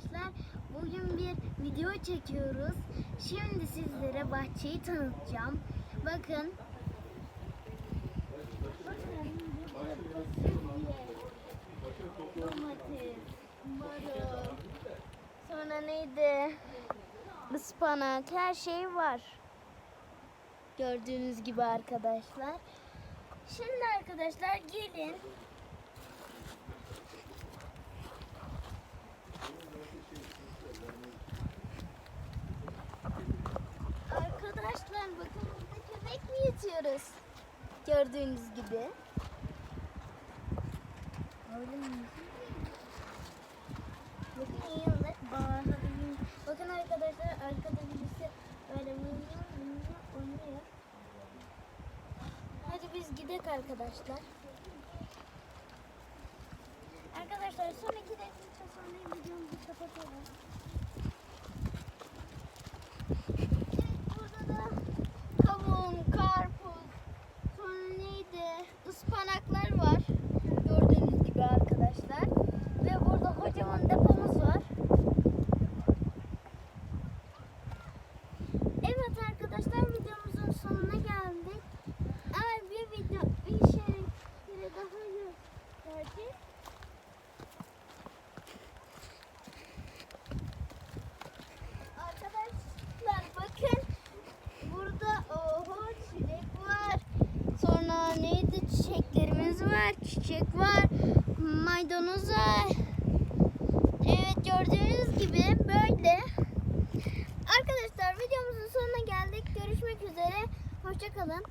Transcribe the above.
arkadaşlar. Bugün bir video çekiyoruz. Şimdi sizlere bahçeyi tanıtacağım. Bakın. Domates, marul, sonra neydi? Ispanak, her şey var. Gördüğünüz gibi arkadaşlar. Şimdi arkadaşlar gelin. Arkadaşlar bakın burada yatıyoruz? Gördüğünüz gibi. Bakın yanında bağırıyor. Bakın arkadaşlar arkada birisi böyle oynuyor. Hadi biz gidelim. Arkadaşlar son iki dakika sonra videomuzu kapatalım. Evet burada da kavun, karpuz, sonra neydi? Ispanaklar var. Gördüğünüz gibi arkadaşlar. Ve burada kocaman depomuz var. Evet arkadaşlar videomuzun sonuna geldik. Eğer bir video bir şey bir daha gösterdik. Arkadaşlar bakın burada oho çilek var. Sonra neydi var. Çiçek var. Maydanoz var. Evet gördüğünüz gibi böyle. Arkadaşlar videomuzun sonuna geldik. Görüşmek üzere. Hoşçakalın.